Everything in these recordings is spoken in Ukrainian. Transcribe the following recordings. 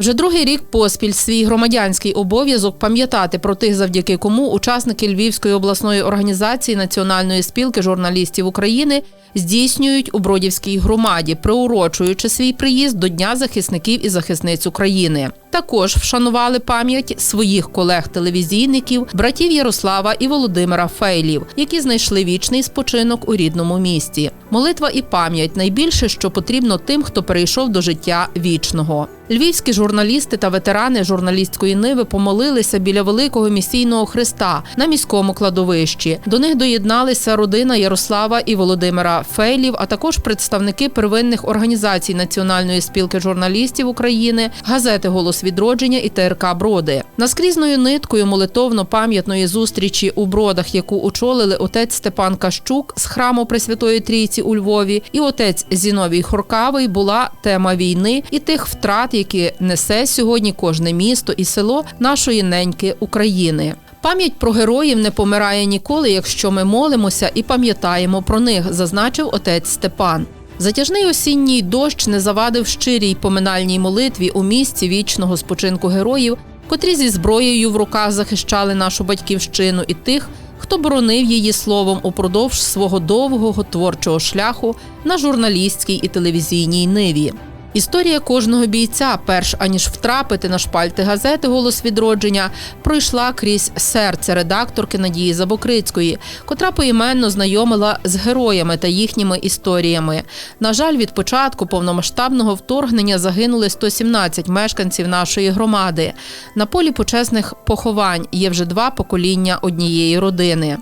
Вже другий рік поспіль свій громадянський обов'язок пам'ятати про тих, завдяки кому учасники Львівської обласної організації Національної спілки журналістів України здійснюють у Бродівській громаді, приурочуючи свій приїзд до Дня захисників і захисниць України. Також вшанували пам'ять своїх колег-телевізійників, братів Ярослава і Володимира Фейлів, які знайшли вічний спочинок у рідному місті. Молитва і пам'ять найбільше, що потрібно тим, хто перейшов до життя вічного. Львівські журналісти та ветерани журналістської ниви помолилися біля великого місійного хреста на міському кладовищі. До них доєдналися родина Ярослава і Володимира Фейлів, а також представники первинних організацій Національної спілки журналістів України, газети Голос відродження і ТРК Броди. Наскрізною ниткою молитовно-пам'ятної зустрічі у бродах, яку очолили отець Степан Кащук з храму Пресвятої Трійці у Львові, і отець Зіновій Хоркавий була тема війни і тих втрат, які несе сьогодні кожне місто і село нашої неньки України. Пам'ять про героїв не помирає ніколи, якщо ми молимося і пам'ятаємо про них, зазначив отець Степан. Затяжний осінній дощ не завадив щирій поминальній молитві у місці вічного спочинку героїв, котрі зі зброєю в руках захищали нашу батьківщину і тих, хто боронив її словом упродовж свого довгого творчого шляху на журналістській і телевізійній ниві. Історія кожного бійця, перш аніж втрапити на шпальти газети Голос відродження, пройшла крізь серце редакторки Надії Забокрицької, котра поіменно знайомила з героями та їхніми історіями. На жаль, від початку повномасштабного вторгнення загинули 117 мешканців нашої громади. На полі почесних поховань є вже два покоління однієї родини.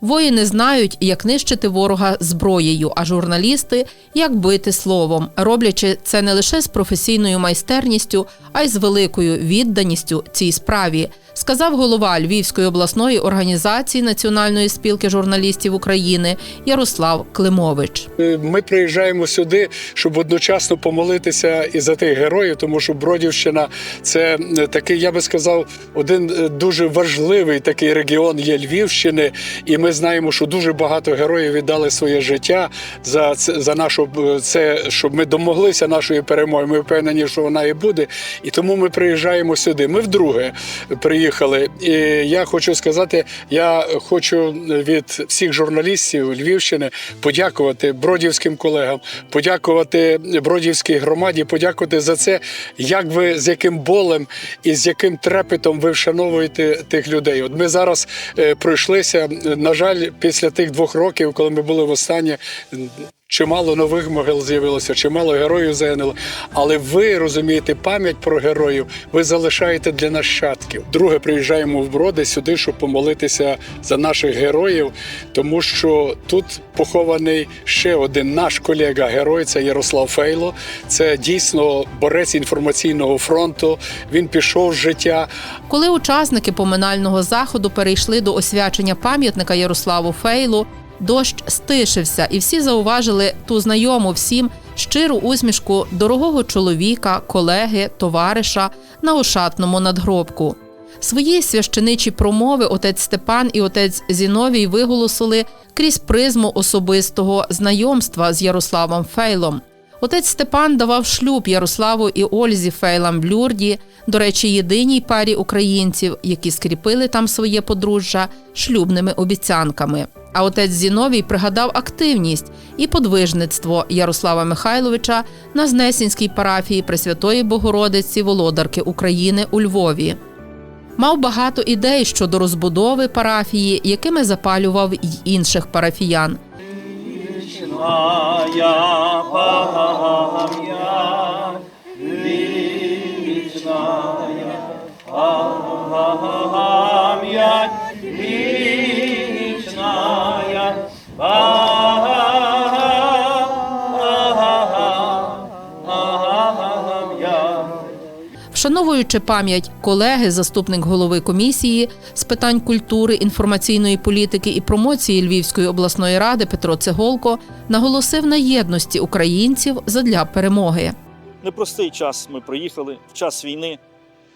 Воїни знають, як нищити ворога зброєю, а журналісти як бити словом, роблячи це не лише з професійною майстерністю, а й з великою відданістю цій справі, сказав голова Львівської обласної організації Національної спілки журналістів України Ярослав Климович. Е, Ми приїжджаємо сюди, щоб одночасно помолитися і за тих героїв, тому що Бродівщина це е, такий, я би сказав, один е, дуже важливий такий регіон є Львівщини, і ми знаємо, що дуже багато героїв віддали своє життя за це за нашу це, щоб ми домоглися нашої перемоги. Ми впевнені, що вона і буде. І тому ми приїжджаємо сюди. Ми вдруге приїхали. І я хочу сказати, я хочу від всіх журналістів Львівщини подякувати бродівським колегам, подякувати бродівській громаді, подякувати за це, як ви з яким болем і з яким трепетом ви вшановуєте тих людей. От ми зараз е, пройшлися. На жаль, після тих двох років, коли ми були в останнє. Чимало нових могил з'явилося, чимало героїв загинуло. Але ви розумієте, пам'ять про героїв ви залишаєте для нащадків. Друге, приїжджаємо в Броди сюди, щоб помолитися за наших героїв, тому що тут похований ще один наш колега герой це Ярослав Фейло. Це дійсно борець інформаційного фронту. Він пішов з життя, Коли учасники поминального заходу перейшли до освячення пам'ятника Ярославу Фейлу, дощ стишився, і всі зауважили ту знайому всім щиру усмішку дорогого чоловіка, колеги, товариша на ошатному надгробку. Свої священичі промови отець Степан і отець Зіновій виголосили крізь призму особистого знайомства з Ярославом Фейлом. Отець Степан давав шлюб Ярославу і Ользі Фейлам в Люрді, до речі, єдиній парі українців, які скріпили там своє подружжя шлюбними обіцянками. А отець Зіновій пригадав активність і подвижництво Ярослава Михайловича на Знесінській парафії Пресвятої Богородиці Володарки України у Львові. Мав багато ідей щодо розбудови парафії, якими запалював й інших парафіян. Вечная Вшановуючи пам'ять колеги, заступник голови комісії з питань культури, інформаційної політики і промоції Львівської обласної ради Петро Цеголко наголосив на єдності українців задля перемоги. непростий час ми приїхали в час війни,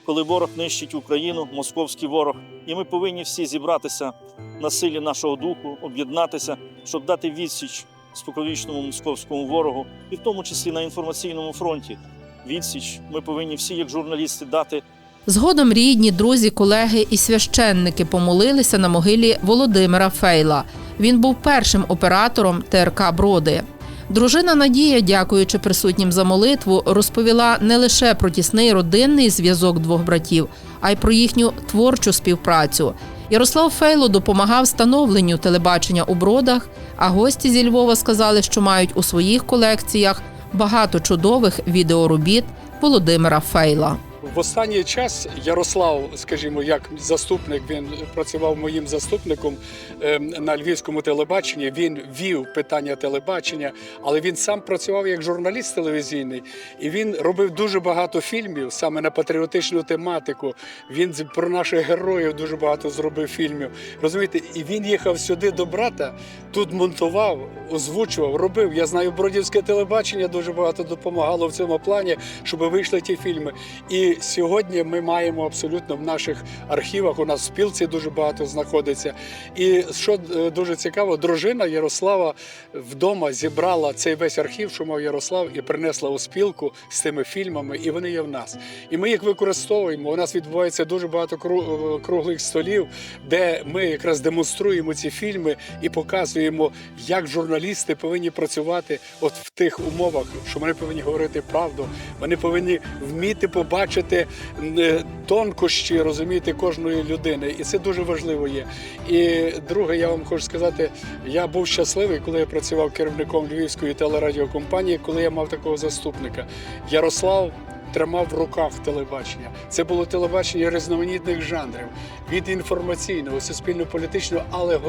коли ворог нищить Україну, московський ворог, і ми повинні всі зібратися на силі нашого духу, об'єднатися, щоб дати відсіч споконвічному московському ворогу, і в тому числі на інформаційному фронті. відсіч. Ми повинні всі, як журналісти, дати Згодом рідні, друзі, колеги і священники помолилися на могилі Володимира Фейла. Він був першим оператором ТРК Броди. Дружина Надія, дякуючи присутнім за молитву, розповіла не лише про тісний родинний зв'язок двох братів, а й про їхню творчу співпрацю. Ярослав Фейло допомагав становленню телебачення у бродах, а гості зі Львова сказали, що мають у своїх колекціях багато чудових відеоробіт Володимира Фейла. В останній час Ярослав, скажімо, як заступник, він працював моїм заступником ем, на львівському телебаченні. Він вів питання телебачення, але він сам працював як журналіст телевізійний, і він робив дуже багато фільмів саме на патріотичну тематику. Він про наших героїв дуже багато зробив фільмів. Розумієте, і він їхав сюди до брата, тут монтував, озвучував, робив. Я знаю, бродівське телебачення дуже багато допомагало в цьому плані, щоб вийшли ті фільми. І сьогодні ми маємо абсолютно в наших архівах. У нас в спілці дуже багато знаходиться. І що е, дуже цікаво, дружина Ярослава вдома зібрала цей весь архів, що мав Ярослав, і принесла у спілку з тими фільмами, і вони є в нас. І ми їх використовуємо. У нас відбувається дуже багато е, круглих столів, де ми якраз демонструємо ці фільми і показуємо, як журналісти повинні працювати от в тих умовах, що вони повинні говорити правду. Вони повинні вміти побачити е, тонкощі, розуміти кожної людини, і це дуже важливо є. І друге, я вам хочу сказати, я був щасливий, коли я працював керівником львівської телерадіокомпанії, коли я мав такого заступника. Ярослав тримав в руках телебачення. Це було телебачення різноманітних жанрів від інформаційного, суспільно-політичного, але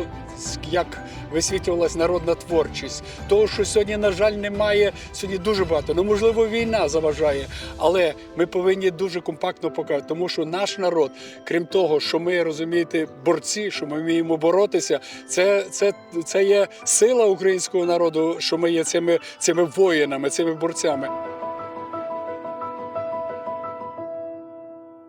як висвітлювалась народна творчість. Того, що сьогодні, на жаль, немає сьогодні дуже багато. Ну, можливо, війна заважає, але ми повинні дуже компактно показати, тому що наш народ, крім того, що ми розумієте, борці, що ми вміємо боротися, це, це, це є сила українського народу, що ми є цими, цими воїнами, цими борцями.